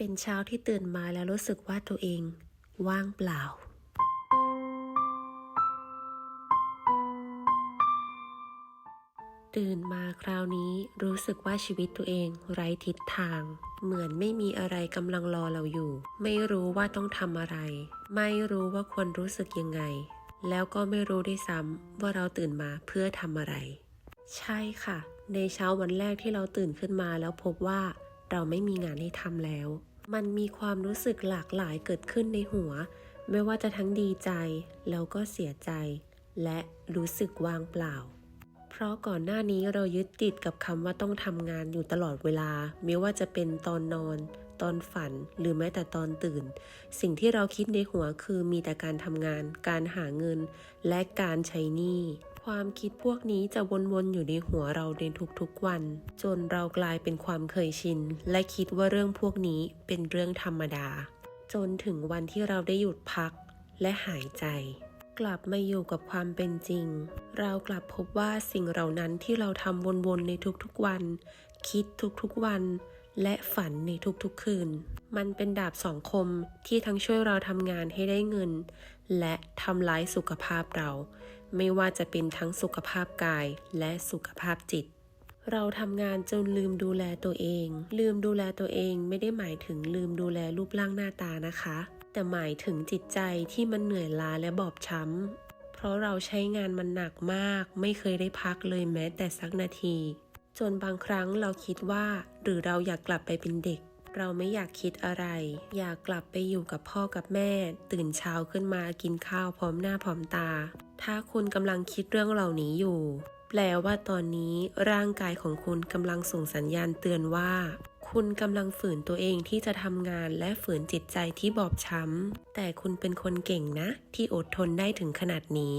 เป็นเช้าที่ตื่นมาแล้วรู้สึกว่าตัวเองว่างเปล่า ตื่นมาคราวนี้รู้สึกว่าชีวิตตัวเองไร้ทิศทาง เหมือนไม่มีอะไรกำลังรอเราอยู่ ไม่รู้ว่าต้องทำอะไร ไม่รู้ว่าควรรู้สึกยังไง แล้วก็ไม่รู้ด้วยซ้ำว่าเราตื่นมาเพื่อทำอะไร ใช่ค่ะ ในเช้าวันแรกที่เราตื่นขึ้นมาแล้วพบว่า เราไม่มีงานให้ทำแล้ว มันมีความรู้สึกหลากหลายเกิดขึ้นในหัว ไม่ว่าจะทั้งดีใจ แล้วก็เสียใจ และรู้สึกว่างเปล่า เพราะก่อนหน้านี้เรายึดติดกับคำว่าต้องทำงานอยู่ตลอดเวลา ไม่ว่าจะเป็นตอนนอนตอนฝันหรือแม้แต่ตอนตื่น สิ่งที่เราคิดในหัวคือมีแต่การทำงาน การหาเงิน และการใช้หนี้ ความคิดพวกนี้จะวนๆอยู่ในหัวเราในทุกๆวัน จนเรากลายเป็นความเคยชิน และคิดว่าเรื่องพวกนี้เป็นเรื่องธรรมดา จนถึงวันที่เราได้หยุดพักและหายใจ กลับมาอยู่กับความเป็นจริง เรากลับพบว่าสิ่งเหล่านั้นที่เราทำวนๆในทุกๆวัน คิดทุกๆวัน และฝันในทุกๆคืน มันเป็นดาบสองคมที่ทั้งช่วยเราทำงานให้ได้เงิน และทำร้ายสุขภาพเรา ไม่ว่าจะเป็นทั้งสุขภาพกายและสุขภาพจิต เราทำงานจนลืมดูแลตัวเอง ลืมดูแลตัวเองไม่ได้หมายถึงลืมดูแลรูปร่างหน้าตานะคะ แต่หมายถึงจิตใจที่มันเหนื่อยล้าและบอบช้ำเพราะเราใช้งานมันหนักมาก ไม่เคยได้พักเลยแม้แต่สักนาที จนบางครั้งเราคิดว่า หรือเราอยากกลับไปเป็นเด็ก เราไม่อยากคิดอะไร อยากกลับไปอยู่กับพ่อกับแม่ ตื่นเช้าขึ้นมากินข้าวพร้อมหน้าพร้อมตา ถ้าคุณกำลังคิดเรื่องเหล่านี้อยู่ แปลว่าตอนนี้ร่างกายของคุณกำลังส่งสัญญาณเตือนว่าคุณกำลังฝืนตัวเองที่จะทำงานและฝืนจิตใจที่บอบช้ำ แต่คุณเป็นคนเก่งนะ ที่อดทนได้ถึงขนาดนี้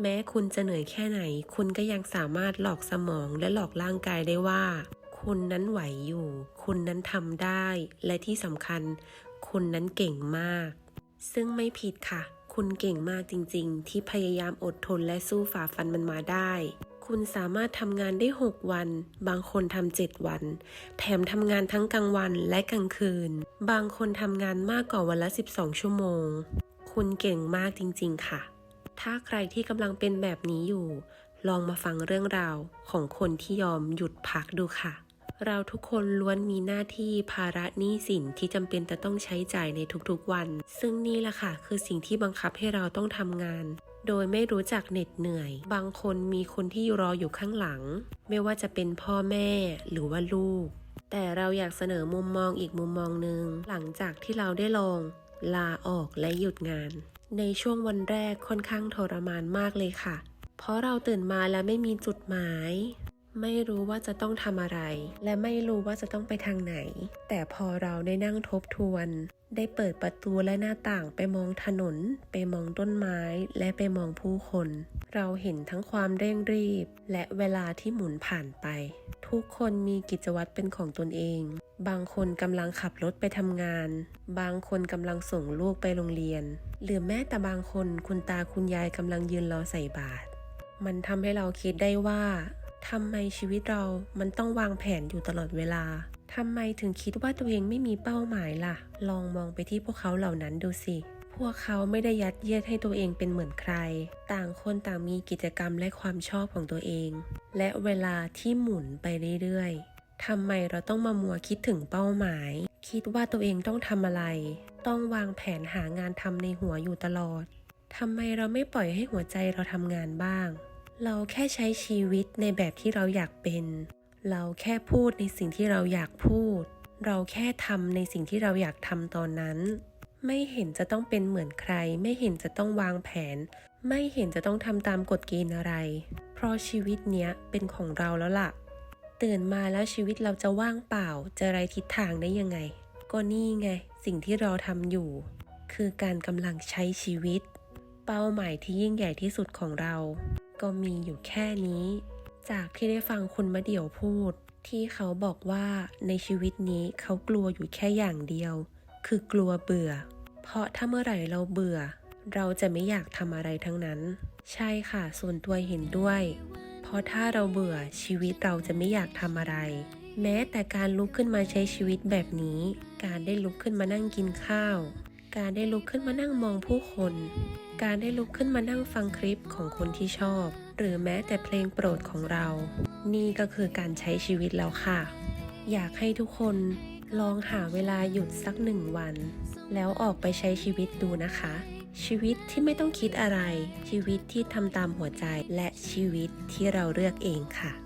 แม้คุณจะเหนื่อยแค่ไหน คุณก็ยังสามารถหลอกสมองและหลอกร่างกายได้ว่า คุณนั้นไหวอยู่ คุณนั้นทำได้ และที่สำคัญ คุณนั้นเก่งมาก ซึ่งไม่ผิดค่ะ คุณเก่งมากจริง ๆ ที่พยายามอดทนและสู้ฝ่าฟันมันมาได้ คุณสามารถทำงานได้ 6 วัน บางคนทำ7วัน แถมทำงานทั้งกลางวันและกลางคืน บางคนทำงานมากกว่าวันละ 12 ชั่วโมง คุณเก่งมากจริง ๆ ค่ะ ถ้าใครที่กำลังเป็นแบบนี้อยู่ ลองมาฟังเรื่องราวของคนที่ยอมหยุดพักดูค่ะ เราทุกคนล้วนมีหน้าที่ภาระหนี้สินที่จำเป็นจะต้องใช้จ่ายในทุกๆวัน ซึ่งนี่แหละค่ะ คือสิ่งที่บังคับให้เราต้องทำงาน โดยไม่รู้จักเหน็ดเหนื่อย บางคนมีคนที่รออยู่ข้างหลัง ไม่ว่าจะเป็นพ่อแม่หรือว่าลูก แต่เราอยากเสนอมุมมองอีกมุมมองหนึ่งหลังจากที่เราได้ลอง ลาออกและหยุดงาน ในช่วงวันแรกค่อนข้างทรมานมากเลยค่ะ เพราะเราตื่นมาแล้วไม่มีจุดหมาย ไม่รู้ว่าจะต้องทำอะไร และไม่รู้ว่าจะต้องไปทางไหน แต่พอเราได้นั่งทบทวน ได้เปิดประตูและหน้าต่างไปมองถนน ไปมองต้นไม้ และไปมองผู้คน เราเห็นทั้งความเร่งรีบ และเวลาที่หมุนผ่านไป ทุกคนมีกิจวัตรเป็นของตนเอง บางคนกำลังขับรถไปทำงาน บางคนกำลังส่งลูกไปโรงเรียน หรือแม้แต่บางคนคุณตาคุณยายกำลังยืนรอใส่บาตรมันทำให้เราคิดได้ว่า ทำไมชีวิตเรามันต้องวางแผนอยู่ตลอดเวลาทำไมถึงคิดว่าตัวเองไม่มีเป้าหมายล่ะ ลองมองไปที่พวกเขาเหล่านั้นดูสิ พวกเขาไม่ได้ยัดเยียดให้ตัวเองเป็นเหมือนใคร ต่างคนต่างมีกิจกรรมและความชอบของตัวเอง และเวลาที่หมุนไปเรื่อยๆทำไมเราต้องมามัวคิดถึงเป้าหมาย คิดว่าตัวเองต้องทำอะไร ต้องวางแผนหางานทำในหัวอยู่ตลอดทำไมเราไม่ปล่อยให้หัวใจเราทำงานบ้าง เราแค่ใช้ชีวิตในแบบที่เราอยากเป็น เราแค่พูดในสิ่งที่เราอยากพูด เราแค่ทำในสิ่งที่เราอยากทำตอนนั้น ไม่เห็นจะต้องเป็นเหมือนใคร ไม่เห็นจะต้องวางแผน ไม่เห็นจะต้องทำตามกฎเกณฑ์อะไร เพราะชีวิตเนี้ยเป็นของเราแล้วล่ะ ตื่นมาแล้วชีวิตเราจะว่างเปล่า จะไรทิศทางได้ยังไง ก็นี่ไง สิ่งที่เราทำอยู่ คือการกำลังใช้ชีวิต เป้าหมายที่ยิ่งใหญ่ที่สุดของเรา ก็มีอยู่แค่นี้ จากที่ได้ฟังคุณมะเดี่ยวพูด ที่เขาบอกว่าในชีวิตนี้เขากลัวอยู่แค่อย่างเดียว คือกลัวเบื่อ เพราะถ้าเมื่อไหร่เราเบื่อ เราจะไม่อยากทำอะไรทั้งนั้น ใช่ค่ะ ส่วนตัวเห็นด้วย เพราะถ้าเราเบื่อชีวิตเราจะไม่อยากทำอะไร แม้แต่การลุกขึ้นมาใช้ชีวิตแบบนี้ การได้ลุกขึ้นมานั่งกินข้าว การได้ลุกขึ้นมานั่งมองผู้คน การได้ลุกขึ้นมานั่งฟังคลิปของคนที่ชอบ หรือแม้แต่เพลงโปรดของเรา นี่ก็คือการใช้ชีวิตแล้วค่ะ อยากให้ทุกคนลองหาเวลาหยุดสักหนึ่งวัน แล้วออกไปใช้ชีวิตดูนะคะ ชีวิตที่ไม่ต้องคิดอะไร ชีวิตที่ทำตามหัวใจและชีวิตที่เราเลือกเองค่ะ